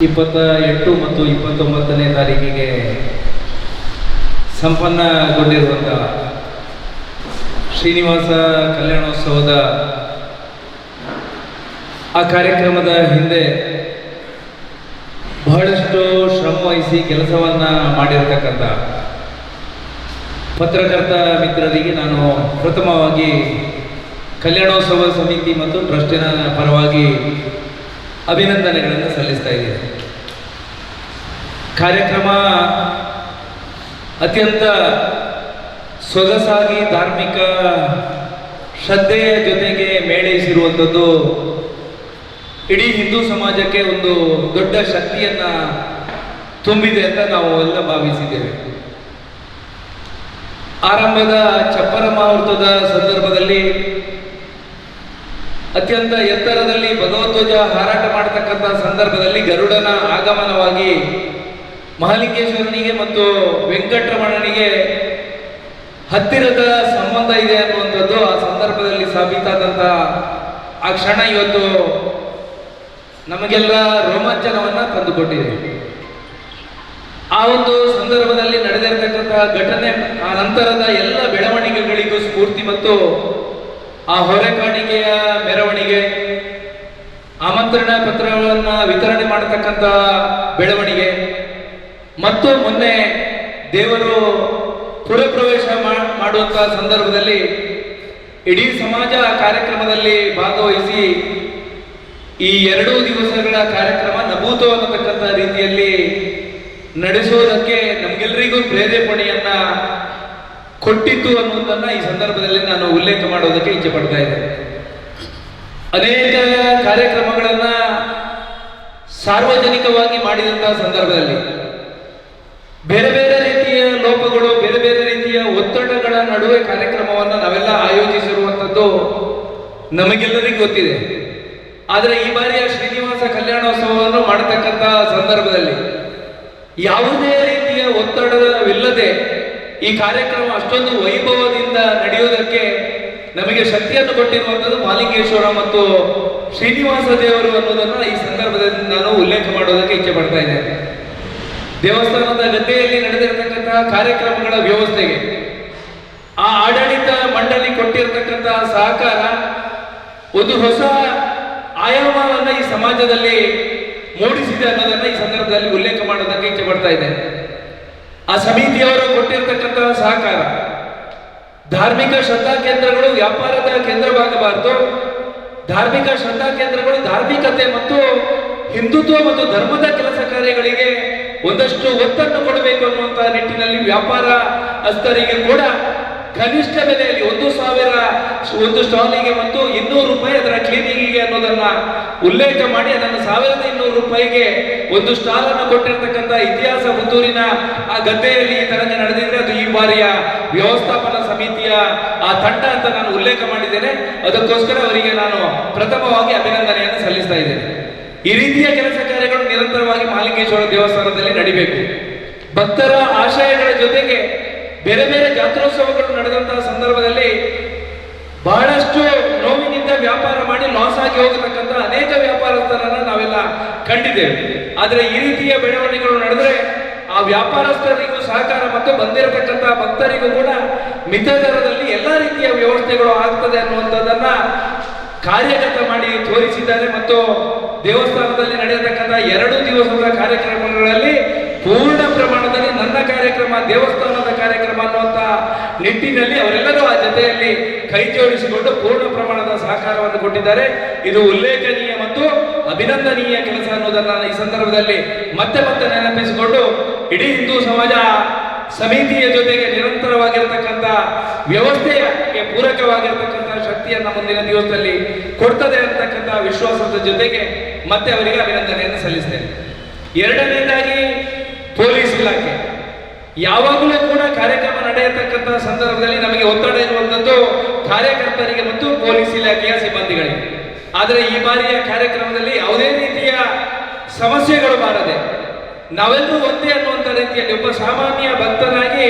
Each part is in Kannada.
ಇಪ್ಪತ್ತ ಎಂಟು ಮತ್ತು ಇಪ್ಪತ್ತೊಂಬತ್ತನೇ ತಾರೀಕಿಗೆ ಸಂಪನ್ನಗೊಂಡಿರುವಂಥ ಶ್ರೀನಿವಾಸ ಕಲ್ಯಾಣೋತ್ಸವದ ಆ ಕಾರ್ಯಕ್ರಮದ ಹಿಂದೆ ಬಹಳಷ್ಟು ಶ್ರಮ ವಹಿಸಿ ಕೆಲಸವನ್ನ ಮಾಡಿರತಕ್ಕಂಥ ಪತ್ರಕರ್ತ ಮಿತ್ರರಿಗೆ ನಾನು ಪ್ರಥಮವಾಗಿ ಕಲ್ಯಾಣೋತ್ಸವ ಸಮಿತಿ ಮತ್ತು ಟ್ರಸ್ಟಿನ ಪರವಾಗಿ ಅಭಿನಂದನೆಗಳನ್ನು ಸಲ್ಲಿಸ್ತಾ ಇದ್ದೇನೆ. ಕಾರ್ಯಕ್ರಮ ಅತ್ಯಂತ ಸೊಗಸಾಗಿ ಧಾರ್ಮಿಕ ಶ್ರದ್ಧೆಯ ಜೊತೆಗೆ ಮೇಳೈಸಿರುವಂಥದ್ದು ಇಡೀ ಹಿಂದೂ ಸಮಾಜಕ್ಕೆ ಒಂದು ದೊಡ್ಡ ಶಕ್ತಿಯನ್ನ ತುಂಬಿದೆ ಅಂತ ನಾವು ಎಲ್ಲ ಭಾವಿಸಿದ್ದೇವೆ. ಆರಂಭದ ಚಪ್ಪರ ಮುಹೂರ್ತದ ಸಂದರ್ಭದಲ್ಲಿ ಅತ್ಯಂತ ಎತ್ತರದಲ್ಲಿ ಭಗವಧ್ವಜ ಹಾರಾಟ ಮಾಡತಕ್ಕಂಥ ಸಂದರ್ಭದಲ್ಲಿ ಗರುಡನ ಆಗಮನವಾಗಿ ಮಹಾಲಿಂಗೇಶ್ವರನಿಗೆ ಮತ್ತು ವೆಂಕಟರಮಣನಿಗೆ ಹತ್ತಿರದ ಸಂಬಂಧ ಇದೆ ಅನ್ನುವಂಥದ್ದು ಆ ಸಂದರ್ಭದಲ್ಲಿ ಸಾಬೀತಾದಂತಹ ಆ ಕ್ಷಣ ಇವತ್ತು ನಮಗೆಲ್ಲ ರೋಮಾಂಚನವನ್ನ ತಂದುಕೊಟ್ಟಿದೆ. ಆ ಒಂದು ಸಂದರ್ಭದಲ್ಲಿ ನಡೆದಿರತಕ್ಕಂತಹ ಘಟನೆ, ಆ ನಂತರದ ಎಲ್ಲ ಬೆಳವಣಿಗೆಗಳಿಗೂ ಸ್ಫೂರ್ತಿ ಮತ್ತು ಆ ಹೊರೆ ಕಾಣಿಕೆಯ ಮೆರವಣಿಗೆ ಆಮಂತ್ರಣ ಪತ್ರಗಳನ್ನು ವಿತರಣೆ ಮಾಡತಕ್ಕಂಥ ಬೆಳವಣಿಗೆ. ಮತ್ತು ಮೊನ್ನೆ ದೇವರು ಪುರಪ್ರವೇಶ ಮಾ- ಮಾಡುವಂತಹ ಸಂದರ್ಭದಲ್ಲಿ ಇಡೀ ಸಮಾಜ ಕಾರ್ಯಕ್ರಮದಲ್ಲಿ ಭಾಗವಹಿಸಿ ಈ ಎರಡೂ ದಿವಸಗಳ ಕಾರ್ಯಕ್ರಮ ನಭೂತ ಅನ್ನತಕ್ಕಂಥ ರೀತಿಯಲ್ಲಿ ನಡೆಸುವುದಕ್ಕೆ ನಮಗೆಲ್ಲರಿಗೂ ಪ್ರೇರೇಪಣೆಯನ್ನ ಕೊಟ್ಟಿತ್ತು ಅನ್ನುವುದನ್ನ ಈ ಸಂದರ್ಭದಲ್ಲಿ ನಾನು ಉಲ್ಲೇಖ ಮಾಡೋದಕ್ಕೆ ಇಚ್ಛೆ ಪಡ್ತಾ ಇದ್ದೇನೆ. ಅನೇಕ ಕಾರ್ಯಕ್ರಮಗಳನ್ನ ಸಾರ್ವಜನಿಕವಾಗಿ ಮಾಡಿದಂತಹ ಸಂದರ್ಭದಲ್ಲಿ ಬೇರೆ ಬೇರೆ ರೀತಿಯ ಲೋಪಗಳು, ಬೇರೆ ಬೇರೆ ರೀತಿಯ ಒತ್ತಡಗಳ ನಡುವೆ ಕಾರ್ಯಕ್ರಮವನ್ನು ನಾವೆಲ್ಲ ಆಯೋಜಿಸಿರುವಂಥದ್ದು ನಮಗೆಲ್ಲರಿಗೂ ಗೊತ್ತಿದೆ. ಆದರೆ ಈ ಬಾರಿಯ ಶ್ರೀನಿವಾಸ ಕಲ್ಯಾಣೋತ್ಸವವನ್ನು ಮಾಡತಕ್ಕಂಥ ಸಂದರ್ಭದಲ್ಲಿ ಯಾವುದೇ ರೀತಿಯ ಒತ್ತಡವಿಲ್ಲದೆ ಈ ಕಾರ್ಯಕ್ರಮ ಅಷ್ಟೊಂದು ವೈಭವದಿಂದ ನಡೆಯುವುದಕ್ಕೆ ನಮಗೆ ಶಕ್ತಿಯನ್ನು ಕೊಟ್ಟಿರುವಂಥದ್ದು ಮಾಲಿಂಗೇಶ್ವರ ಮತ್ತು ಶ್ರೀನಿವಾಸ ದೇವರು ಅನ್ನೋದನ್ನ ಈ ಸಂದರ್ಭದಲ್ಲಿ ನಾನು ಉಲ್ಲೇಖ ಮಾಡೋದಕ್ಕೆ ಇಚ್ಛೆ ಪಡ್ತಾ ಇದ್ದೇನೆ. ದೇವಸ್ಥಾನದ ಗದ್ದೆಯಲ್ಲಿ ನಡೆದಿರತಕ್ಕಂತಹ ಕಾರ್ಯಕ್ರಮಗಳ ವ್ಯವಸ್ಥೆಗೆ, ಆ ಆಡಳಿತ ಮಂಡಳಿ ಕೊಟ್ಟಿರತಕ್ಕಂತಹ ಸಹಕಾರ, ಒಂದು ಹೊಸ ಆಯಾಮವನ್ನು ಈ ಸಮಾಜದಲ್ಲಿ ಮೂಡಿಸಿದೆ ಅನ್ನೋದನ್ನ ಈ ಸಂದರ್ಭದಲ್ಲಿ ಉಲ್ಲೇಖ ಮಾಡೋದಕ್ಕೆ ಇಚ್ಛೆ ಪಡ್ತಾ ಇದ್ದೇನೆ. ಆ ಸಮಿತಿಯವರು ಕೊಟ್ಟಿರತಕ್ಕಂತಹ ಸಹಕಾರ ಧಾರ್ಮಿಕ ಶ್ರದ್ಧಾ ಕೇಂದ್ರಗಳು ವ್ಯಾಪಾರದ ಕೇಂದ್ರವಾಗಬಾರದು. ಧಾರ್ಮಿಕ ಶ್ರದ್ಧಾ ಕೇಂದ್ರಗಳು ಧಾರ್ಮಿಕತೆ ಮತ್ತು ಹಿಂದುತ್ವ ಮತ್ತು ಧರ್ಮದ ಕೆಲಸ ಕಾರ್ಯಗಳಿಗೆ ಒಂದಷ್ಟು ಒತ್ತನ್ನು ಕೊಡಬೇಕು ಅನ್ನುವಂತಹ ನಿಟ್ಟಿನಲ್ಲಿ ವ್ಯಾಪಾರ ಅಸ್ತರಿಗೆ ಕೂಡ ಕನಿಷ್ಠ ಬೆಲೆಯಲ್ಲಿ ಒಂದು ಸಾವಿರ, ಒಂದು ಸ್ಟಾಲಿಗೆ ಮತ್ತು ಇನ್ನೂರು ರೂಪಾಯಿ ಅದರ ಕ್ಲೀನಿಂಗಿಗೆ ಅನ್ನೋದನ್ನ ಉಲ್ಲೇಖ ಮಾಡಿ ಅದನ್ನು ಸಾವಿರದ ಇನ್ನೂರು ರೂಪಾಯಿಗೆ ಒಂದು ಸ್ಟಾಲ್ ಅನ್ನು ಕೊಟ್ಟಿರ್ತಕ್ಕಂಥ ಇತಿಹಾಸ ಪುತ್ತೂರಿನ ಆ ಗದ್ದೆಯಲ್ಲಿ ಈ ತರನೇ ನಡೆದಿದ್ರೆ ಅದು ಈ ಬಾರಿಯ ವ್ಯವಸ್ಥಾಪನಾ ಸಮಿತಿಯ ಆ ತಂಡ ಅಂತ ನಾನು ಉಲ್ಲೇಖ ಮಾಡಿದ್ದೇನೆ. ಅದಕ್ಕೋಸ್ಕರ ಅವರಿಗೆ ನಾನು ಪ್ರಥಮವಾಗಿ ಅಭಿನಂದನೆಯನ್ನು ಸಲ್ಲಿಸ್ತಾ ಇದ್ದೇನೆ. ಈ ರೀತಿಯ ಕೆಲಸ ಕಾರ್ಯಗಳು ನಿರಂತರವಾಗಿ ಮಾಲಿಂಗೇಶ್ವರ ದೇವಸ್ಥಾನದಲ್ಲಿ ನಡಿಬೇಕು. ಭಕ್ತರ ಆಶಯಗಳ ಜೊತೆಗೆ ಬೇರೆ ಬೇರೆ ಜಾತ್ರೋತ್ಸವಗಳು ನಡೆದಂತಹ ಸಂದರ್ಭದಲ್ಲಿ ಬಹಳಷ್ಟು ನೋವಿನಿಂದ ವ್ಯಾಪಾರ ಮಾಡಿ ಲಾಸ್ ಆಗಿ ಹೋಗತಕ್ಕಂಥ ಅನೇಕ ವ್ಯಾಪಾರಸ್ಥರನ್ನ ನಾವೆಲ್ಲ ಕಂಡಿದ್ದೇವೆ. ಆದರೆ ಈ ರೀತಿಯ ಬೆಳವಣಿಗೆಗಳು ನಡೆದ್ರೆ ಆ ವ್ಯಾಪಾರಸ್ಥರಿಗೂ ಸಹಕಾರ ಮತ್ತು ಬಂದಿರತಕ್ಕಂಥ ಭಕ್ತರಿಗೂ ಕೂಡ ಮಿತ ದರದಲ್ಲಿ ಎಲ್ಲ ರೀತಿಯ ವ್ಯವಸ್ಥೆಗಳು ಆಗ್ತದೆ ಅನ್ನುವಂಥದ್ದನ್ನ ಕಾರ್ಯಗತ ಮಾಡಿ ತೋರಿಸಿದ್ದಾರೆ. ಮತ್ತು ದೇವಸ್ಥಾನದಲ್ಲಿ ನಡೆಯತಕ್ಕಂಥ ಎರಡು ದಿವಸದ ಕಾರ್ಯಕ್ರಮಗಳಲ್ಲಿ ಪೂರ್ಣ ಪ್ರಮಾಣದಲ್ಲಿ ನನ್ನ ಕಾರ್ಯಕ್ರಮ ಅನ್ನುವಂಥ ನಿಟ್ಟಿನಲ್ಲಿ ಅವರೆಲ್ಲರೂ ಆ ಜೊತೆಯಲ್ಲಿ ಕೈ ಜೋಡಿಸಿಕೊಂಡು ಪೂರ್ಣ ಪ್ರಮಾಣದ ಸಹಕಾರವನ್ನು ಕೊಟ್ಟಿದ್ದಾರೆ. ಇದು ಉಲ್ಲೇಖನೀಯ ಮತ್ತು ಅಭಿನಂದನೀಯ ಕೆಲಸ ಅನ್ನೋದನ್ನ ನಾನು ಈ ಸಂದರ್ಭದಲ್ಲಿ ಮತ್ತೆ ಮತ್ತೆ ನೆನಪಿಸಿಕೊಂಡು ಇಡೀ ಹಿಂದೂ ಸಮಾಜ ಸಮಿತಿಯ ಜೊತೆಗೆ ನಿರಂತರವಾಗಿರತಕ್ಕಂಥ ವ್ಯವಸ್ಥೆಗೆ ಪೂರಕವಾಗಿರತಕ್ಕಂಥ ಶಕ್ತಿಯನ್ನ ಮುಂದಿನ ದಿವಸದಲ್ಲಿ ಕೊಡ್ತದೆ ಅಂತಕ್ಕಂಥ ವಿಶ್ವಾಸದ ಜೊತೆಗೆ ಮತ್ತೆ ಅವರಿಗೆ ಅಭಿನಂದನೆಯನ್ನು ಸಲ್ಲಿಸ್ತೇನೆ. ಎರಡನೇದಾಗಿ ಪೊಲೀಸ್ ಇಲಾಖೆ. ಯಾವಾಗಲೂ ಕೂಡ ಕಾರ್ಯಕ್ರಮ ನಡೆಯತಕ್ಕಂತಹ ಸಂದರ್ಭದಲ್ಲಿ ನಮಗೆ ಒತ್ತಡ ಇರುವಂತದ್ದು ಕಾರ್ಯಕರ್ತರಿಗೆ ಮತ್ತು ಪೊಲೀಸ್ ಇಲಾಖೆಯ ಸಿಬ್ಬಂದಿಗಳಿಗೆ. ಆದರೆ ಈ ಬಾರಿಯ ಕಾರ್ಯಕ್ರಮದಲ್ಲಿ ಯಾವುದೇ ರೀತಿಯ ಸಮಸ್ಯೆಗಳು ಬಾರದೆ ನಾವೆಲ್ಲರೂ ಒಂದೇ ಅನ್ನುವಂಥ ರೀತಿಯಲ್ಲಿ ಒಬ್ಬ ಸಾಮಾನ್ಯ ಭಕ್ತನಾಗಿ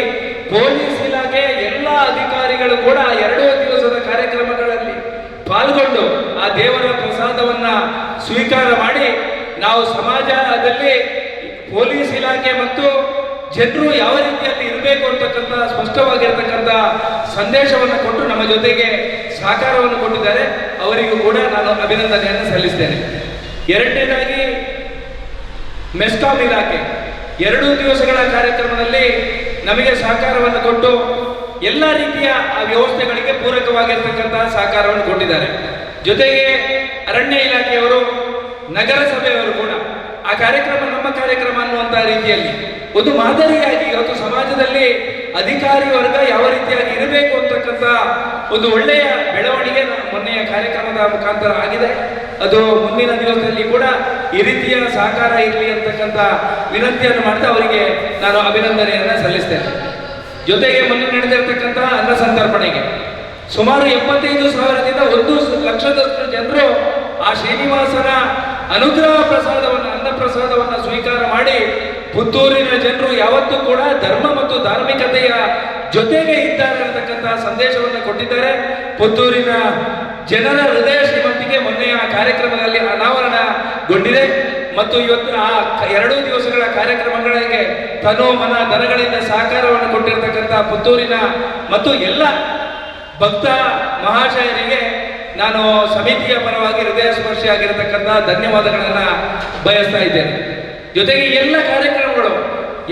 ಪೊಲೀಸ್ ಇಲಾಖೆ ಎಲ್ಲ ಅಧಿಕಾರಿಗಳು ಕೂಡ ಎರಡೂ ದಿವಸದ ಕಾರ್ಯಕ್ರಮಗಳಲ್ಲಿ ಪಾಲ್ಗೊಂಡು ಆ ದೇವರ ಪ್ರಸಾದವನ್ನ ಸ್ವೀಕಾರ ಮಾಡಿ ನಾವು ಸಮಾಜದಲ್ಲಿ ಪೊಲೀಸ್ ಇಲಾಖೆ ಮತ್ತು ಜನರು ಯಾವ ರೀತಿಯಲ್ಲಿ ಇರಬೇಕು ಅಂತಕ್ಕಂಥ ಸ್ಪಷ್ಟವಾಗಿರ್ತಕ್ಕಂಥ ಸಂದೇಶವನ್ನು ಕೊಟ್ಟು ನಮ್ಮ ಜೊತೆಗೆ ಸಹಕಾರವನ್ನು ಕೊಟ್ಟಿದ್ದಾರೆ. ಅವರಿಗೂ ಕೂಡ ನಾನು ಅಭಿನಂದನೆಯನ್ನು ಸಲ್ಲಿಸ್ತೇನೆ. ಎರಡನೇದಾಗಿ ಮೆಸ್ಕಾಂ ಇಲಾಖೆ. ಎರಡು ದಿವಸಗಳ ಕಾರ್ಯಕ್ರಮದಲ್ಲಿ ನಮಗೆ ಸಹಕಾರವನ್ನು ಕೊಟ್ಟು ಎಲ್ಲ ರೀತಿಯ ಆ ವ್ಯವಸ್ಥೆಗಳಿಗೆ ಪೂರಕವಾಗಿರ್ತಕ್ಕಂತಹ ಸಹಕಾರವನ್ನು ಕೊಟ್ಟಿದ್ದಾರೆ. ಜೊತೆಗೆ ಅರಣ್ಯ ಇಲಾಖೆಯವರು, ನಗರಸಭೆಯವರು ಕೂಡ ಆ ಕಾರ್ಯಕ್ರಮ ನಮ್ಮ ಕಾರ್ಯಕ್ರಮ ಅನ್ನುವಂಥ ರೀತಿಯಲ್ಲಿ ಒಂದು ಮಾದರಿಯಾಗಿ ಇವತ್ತು ಸಮಾಜದಲ್ಲಿ ಅಧಿಕಾರಿ ವರ್ಗ ಯಾವ ರೀತಿಯಾಗಿ ಇರಬೇಕು ಅಂತಕ್ಕಂಥ ಒಂದು ಒಳ್ಳೆಯ ಬೆಳವಣಿಗೆ ಮೊನ್ನೆಯ ಕಾರ್ಯಕ್ರಮದ ಮುಖಾಂತರ ಆಗಿದೆ. ಅದು ಮುಂದಿನ ದಿವಸದಲ್ಲಿ ಕೂಡ ಈ ರೀತಿಯ ಸಹಕಾರ ಇರಲಿ ಅಂತಕ್ಕಂಥ ವಿನಂತಿಯನ್ನು ಮಾಡ್ತಾ ಅವರಿಗೆ ನಾನು ಅಭಿನಂದನೆಯನ್ನು ಸಲ್ಲಿಸ್ತೇನೆ. ಜೊತೆಗೆ ಮೊನ್ನೆ ನಡೆದಿರ್ತಕ್ಕಂಥ ಅನ್ನ ಸಂತರ್ಪಣೆಗೆ ಸುಮಾರು ಎಪ್ಪತ್ತೈದು ಸಾವಿರದಿಂದ ಒಂದು ಲಕ್ಷದಷ್ಟು ಜನರು ಆ ಶ್ರೀನಿವಾಸನ ಅನುಗ್ರಹ ಪ್ರಸಾದವನ್ನು, ಅನ್ನ ಪ್ರಸಾದವನ್ನು ಸ್ವೀಕಾರ ಮಾಡಿ ಪುತ್ತೂರಿನ ಜನರು ಯಾವತ್ತೂ ಕೂಡ ಧರ್ಮ ಮತ್ತು ಧಾರ್ಮಿಕತೆಯ ಜೊತೆಗೆ ಇದ್ದಾರೆ ಅನ್ನತಕ್ಕಂತಹ ಸಂದೇಶವನ್ನು ಕೊಟ್ಟಿದ್ದಾರೆ. ಪುತ್ತೂರಿನ ಜನರ ಹೃದಯ ಶ್ರೀಮಂತಿಗೆ ಮೊನ್ನೆಯ ಕಾರ್ಯಕ್ರಮದಲ್ಲಿ ಅನಾವರಣಗೊಂಡಿದೆ. ಮತ್ತು ಇವತ್ತು ಆ ಎರಡೂ ದಿವಸಗಳ ಕಾರ್ಯಕ್ರಮಗಳಿಗೆ ತನು ಮನ ದನಗಳಿಂದ ಸಹಕಾರವನ್ನು ಕೊಟ್ಟಿರತಕ್ಕಂತಹ ಪುತ್ತೂರಿನ ಮತ್ತು ಎಲ್ಲ ಭಕ್ತ ಮಹಾಶಯರಿಗೆ ನಾನು ಸಮಿತಿಯ ಪರವಾಗಿ ಹೃದಯ ಸ್ಪರ್ಶಿಯಾಗಿರತಕ್ಕಂಥ ಧನ್ಯವಾದಗಳನ್ನು ಬಯಸ್ತಾ ಇದ್ದೇನೆ. ಜೊತೆಗೆ ಎಲ್ಲ ಕಾರ್ಯಕ್ರಮಗಳು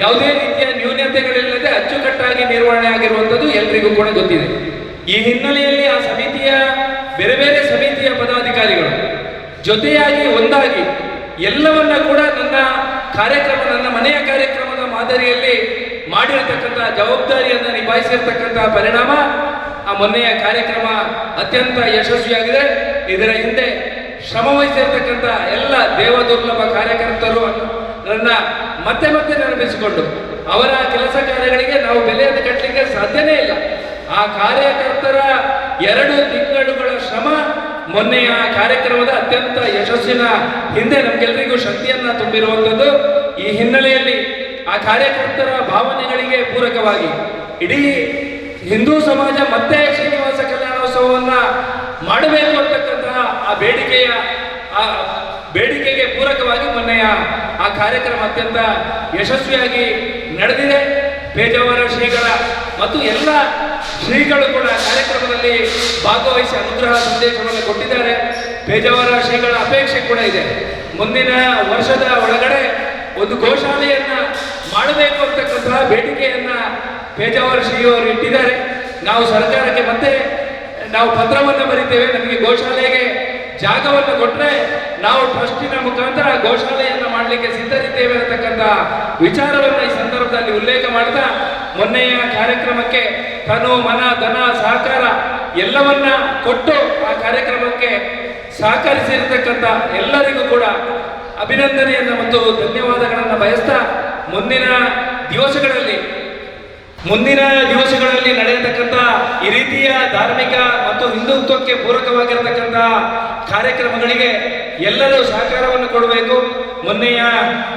ಯಾವುದೇ ರೀತಿಯ ನ್ಯೂನತೆಗಳಿಲ್ಲದೆ ಅಚ್ಚುಕಟ್ಟಾಗಿ ನಿರ್ವಹಣೆ ಆಗಿರುವಂಥದ್ದು ಎಲ್ರಿಗೂ ಕೂಡ ಗೊತ್ತಿದೆ. ಈ ಹಿನ್ನೆಲೆಯಲ್ಲಿ ಆ ಸಮಿತಿಯ, ಬೇರೆ ಬೇರೆ ಸಮಿತಿಯ ಪದಾಧಿಕಾರಿಗಳು ಜೊತೆಯಾಗಿ ಒಂದಾಗಿ ಎಲ್ಲವನ್ನ ಕೂಡ ನನ್ನ ಕಾರ್ಯಕ್ರಮ, ನನ್ನ ಮನೆಯ ಕಾರ್ಯಕ್ರಮದ ಮಾದರಿಯಲ್ಲಿ ಮಾಡಿರತಕ್ಕಂಥ ಜವಾಬ್ದಾರಿಯನ್ನು ನಿಭಾಯಿಸಿರ್ತಕ್ಕಂಥ ಪರಿಣಾಮ ಆ ಮೊನ್ನೆಯ ಕಾರ್ಯಕ್ರಮ ಅತ್ಯಂತ ಯಶಸ್ವಿಯಾಗಿದೆ. ಇದರ ಹಿಂದೆ ಶ್ರಮ ವಹಿಸಿರ್ತಕ್ಕಂಥ ಎಲ್ಲ ದೇವದುರ್ಲಭ ಕಾರ್ಯಕರ್ತರು ನನ್ನ ಮತ್ತೆ ಮತ್ತೆ ನೆನಪಿಸಿಕೊಂಡು ಅವರ ಕೆಲಸ ಕಾರ್ಯಗಳಿಗೆ ನಾವು ಬೆಲೆಯನ್ನು ಕಟ್ಟಲಿಕ್ಕೆ ಸಾಧ್ಯನೇ ಇಲ್ಲ. ಆ ಕಾರ್ಯಕರ್ತರ ಎರಡು ತಿಂಗಳುಗಳ ಶ್ರಮ ಮೊನ್ನೆಯ ಕಾರ್ಯಕ್ರಮದ ಅತ್ಯಂತ ಯಶಸ್ಸಿನ ಹಿಂದೆ ನಮಗೆಲ್ಲರಿಗೂ ಶಕ್ತಿಯನ್ನ ತುಂಬಿರುವಂಥದ್ದು. ಈ ಹಿನ್ನೆಲೆಯಲ್ಲಿ ಆ ಕಾರ್ಯಕರ್ತರ ಭಾವನೆಗಳಿಗೆ ಪೂರಕವಾಗಿ ಇಡೀ ಹಿಂದೂ ಸಮಾಜ ಮತ್ತೆ ಶ್ರೀನಿವಾಸ ಕಲ್ಯಾಣೋತ್ಸವವನ್ನ ಮಾಡಬೇಕು ಅಂತಕ್ಕಂತಹ ಆ ಬೇಡಿಕೆಯ, ಆ ಬೇಡಿಕೆಗೆ ಪೂರಕವಾಗಿ ಮೊನ್ನೆಯ ಆ ಕಾರ್ಯಕ್ರಮ ಅತ್ಯಂತ ಯಶಸ್ವಿಯಾಗಿ ನಡೆದಿದೆ. ಪೇಜಾವರ ಶ್ರೀಗಳ ಮತ್ತು ಎಲ್ಲ ಶ್ರೀಗಳು ಕೂಡ ಕಾರ್ಯಕ್ರಮದಲ್ಲಿ ಭಾಗವಹಿಸಿ ಅನುಗ್ರಹ ಸಂದೇಶವನ್ನು ಕೊಟ್ಟಿದ್ದಾರೆ. ಪೇಜಾವರ ಶ್ರೀಗಳ ಅಪೇಕ್ಷೆ ಕೂಡ ಇದೆ. ಮುಂದಿನ ವರ್ಷದ ಒಳಗಡೆ ಒಂದು ಗೋಶಾಲೆಯನ್ನ ಮಾಡಬೇಕು ಅಂತಕ್ಕಂತಹ ಬೇಡಿಕೆಯನ್ನ ಪೇಜಾವರ ಶ್ರೀಯವರು ಇಟ್ಟಿದ್ದಾರೆ. ನಾವು ಸರ್ಕಾರಕ್ಕೆ ಮತ್ತೆ ನಾವು ಪತ್ರವನ್ನು ಬರೀತೇವೆ. ನಮಗೆ ಗೋಶಾಲೆಗೆ ಜಾಗವನ್ನು ಕೊಟ್ಟರೆ ನಾವು ಟ್ರಸ್ಟಿನ ಮುಖಾಂತರ ಗೋಶಾಲೆಯನ್ನು ಮಾಡಲಿಕ್ಕೆ ಸಿದ್ಧರಿದ್ದೇವೆ ಅನ್ನತಕ್ಕಂಥ ವಿಚಾರವನ್ನು ಈ ಸಂದರ್ಭದಲ್ಲಿ ಉಲ್ಲೇಖ ಮಾಡ್ತಾ ಮೊನ್ನೆಯ ಕಾರ್ಯಕ್ರಮಕ್ಕೆ ತನು, ಮನ, ಧನ, ಸಹಕಾರ ಎಲ್ಲವನ್ನ ಕೊಟ್ಟು ಆ ಕಾರ್ಯಕ್ರಮಕ್ಕೆ ಸಹಕರಿಸಿರ್ತಕ್ಕಂಥ ಎಲ್ಲರಿಗೂ ಕೂಡ ಅಭಿನಂದನೆಯನ್ನು ಮತ್ತು ಧನ್ಯವಾದಗಳನ್ನು ಬಯಸ್ತಾ ಮುಂದಿನ ದಿವಸಗಳಲ್ಲಿ ಮುಂದಿನ ದಿವಸಗಳಲ್ಲಿ ನಡೆಯತಕ್ಕಂಥ ಈ ರೀತಿಯ ಧಾರ್ಮಿಕ ಮತ್ತು ಹಿಂದುತ್ವಕ್ಕೆ ಪೂರಕವಾಗಿರತಕ್ಕಂಥ ಕಾರ್ಯಕ್ರಮಗಳಿಗೆ ಎಲ್ಲರೂ ಸಹಕಾರವನ್ನು ಕೊಡಬೇಕು. ಮೊನ್ನೆಯ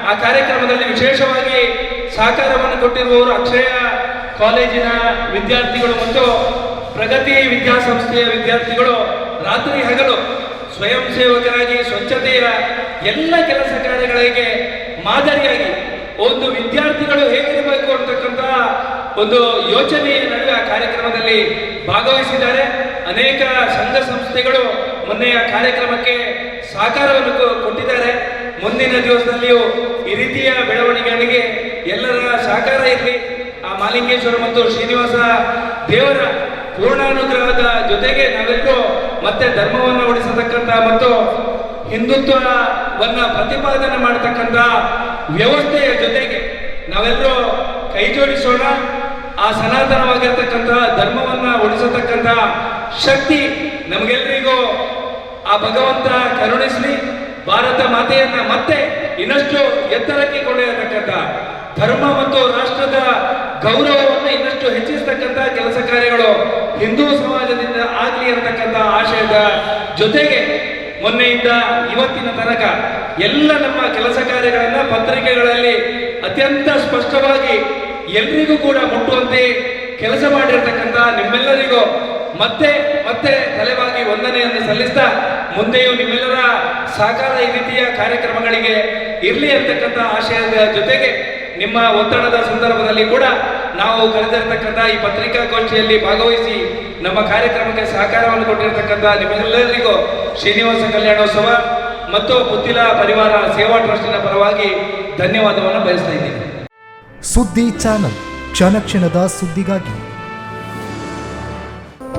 ಆ ಕಾರ್ಯಕ್ರಮದಲ್ಲಿ ವಿಶೇಷವಾಗಿ ಸಹಕಾರವನ್ನು ಕೊಟ್ಟಿರುವವರು ಅಕ್ಷಯ ಕಾಲೇಜಿನ ವಿದ್ಯಾರ್ಥಿಗಳು ಮತ್ತು ಪ್ರಗತಿ ವಿದ್ಯಾಸಂಸ್ಥೆಯ ವಿದ್ಯಾರ್ಥಿಗಳು, ರಾತ್ರಿ ಹಗಲು ಸ್ವಯಂ ಸೇವಕರಾಗಿ ಸ್ವಚ್ಛತೆಯ ಎಲ್ಲ ಕೆಲಸ ಕಾರ್ಯಗಳಿಗೆ ಮಾದರಿಯಾಗಿ ಒಂದು ವಿದ್ಯಾರ್ಥಿಗಳು ಹೇಗಿರಬೇಕು ಅಂತಕ್ಕಂಥ ಒಂದು ಯೋಚನೆ ನಡುವೆ ಕಾರ್ಯಕ್ರಮದಲ್ಲಿ ಭಾಗವಹಿಸಿದ್ದಾರೆ. ಅನೇಕ ಸಂಘ ಸಂಸ್ಥೆಗಳು ಮೊನ್ನೆಯ ಕಾರ್ಯಕ್ರಮಕ್ಕೆ ಸಹಕಾರವನ್ನು ಕೊಟ್ಟಿದ್ದಾರೆ. ಮುಂದಿನ ದಿವಸದಲ್ಲಿಯೂ ಈ ರೀತಿಯ ಬೆಳವಣಿಗೆಗಳಿಗೆ ಎಲ್ಲರ ಸಹಕಾರ ಇರಲಿ. ಆ ಮಾಲಿಂಗೇಶ್ವರ ಮತ್ತು ಶ್ರೀನಿವಾಸ ದೇವರ ಪೂರ್ಣಾನುಗ್ರಹದ ಜೊತೆಗೆ ನಾವೆಲ್ಲರೂ ಮತ್ತೆ ಧರ್ಮವನ್ನು ಉಳಿಸತಕ್ಕಂಥ ಮತ್ತು ಹಿಂದುತ್ವವನ್ನ ಪ್ರತಿಪಾದನೆ ಮಾಡತಕ್ಕಂಥ ವ್ಯವಸ್ಥೆಯ ಜೊತೆಗೆ ನಾವೆಲ್ಲರೂ ಕೈ ಜೋಡಿಸೋಣ. ಆ ಸನಾತನವಾಗಿರ್ತಕ್ಕಂತಹ ಧರ್ಮವನ್ನ ಉಳಿಸತಕ್ಕಂಥ ಶಕ್ತಿ ನಮಗೆಲ್ಲರಿಗೂ ಆ ಭಗವಂತ ಕರುಣಿಸಲಿ. ಭಾರತ ಮಾತೆಯನ್ನ ಮತ್ತೆ ಇನ್ನಷ್ಟು ಎತ್ತರಕ್ಕೆ ಕೊಂಡೊಯ್ಯತಕ್ಕಂಥ ಧರ್ಮ ಮತ್ತು ರಾಷ್ಟ್ರದ ಗೌರವವನ್ನು ಇನ್ನಷ್ಟು ಹೆಚ್ಚಿಸತಕ್ಕಂಥ ಕೆಲಸ ಕಾರ್ಯಗಳು ಹಿಂದೂ ಸಮಾಜದಿಂದ ಆಗಲಿ ಅಂತಕ್ಕಂಥ ಆಶಯದ ಜೊತೆಗೆ ಮೊನ್ನೆಯಿಂದ ಇವತ್ತಿನ ತನಕ ಎಲ್ಲ ನಮ್ಮ ಕೆಲಸ ಕಾರ್ಯಗಳನ್ನ ಪತ್ರಿಕೆಗಳಲ್ಲಿ ಅತ್ಯಂತ ಸ್ಪಷ್ಟವಾಗಿ ಎಲ್ರಿಗೂ ಕೂಡ ಮುಟ್ಟುವಂತೆ ಕೆಲಸ ಮಾಡಿರ್ತಕ್ಕಂಥ ನಿಮ್ಮೆಲ್ಲರಿಗೂ ಮತ್ತೆ ಮತ್ತೆ ತಲೆಬಾಗಿ ವಂದನೆಯನ್ನು ಸಲ್ಲಿಸ್ತಾ ಮುಂದೆಯೂ ನಿಮ್ಮೆಲ್ಲರ ಸಹಕಾರ ಈ ರೀತಿಯ ಕಾರ್ಯಕ್ರಮಗಳಿಗೆ ಇರಲಿ ಅಂತಕ್ಕಂಥ ಆಶಯದ ಜೊತೆಗೆ ನಿಮ್ಮ ಒತ್ತಡದ ಸಂದರ್ಭದಲ್ಲಿ ಕೂಡ ನಾವು ಕರೆದಿರ್ತಕ್ಕಂಥ ಈ ಪತ್ರಿಕಾಗೋಷ್ಠಿಯಲ್ಲಿ ಭಾಗವಹಿಸಿ ನಮ್ಮ ಕಾರ್ಯಕ್ರಮಕ್ಕೆ ಸಹಕಾರವನ್ನು ಕೊಟ್ಟಿರ್ತಕ್ಕಂಥ ನಿಮ್ಮೆಲ್ಲರಿಗೂ ಶ್ರೀನಿವಾಸ ಕಲ್ಯಾಣೋತ್ಸವ ಮತ್ತು ಪುತ್ತಿಲ ಪರಿವಾರ ಸೇವಾ ಟ್ರಸ್ಟಿನ ಪರವಾಗಿ ಧನ್ಯವಾದವನ್ನು ಬಯಸ್ತಾ ಇದ್ದೀನಿ. ಸುದ್ದಿ ಚಾನಲ್ ಕ್ಷಣ ಕ್ಷಣದ ಸುದ್ದಿಗಾಗಿ.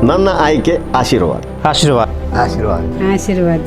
ನನ್ನ ಆಯ್ಕೆ ಆಶೀರ್ವಾದ. ಆಶೀರ್ವಾದ. ಆಶೀರ್ವಾದ. ಆಶೀರ್ವಾದ.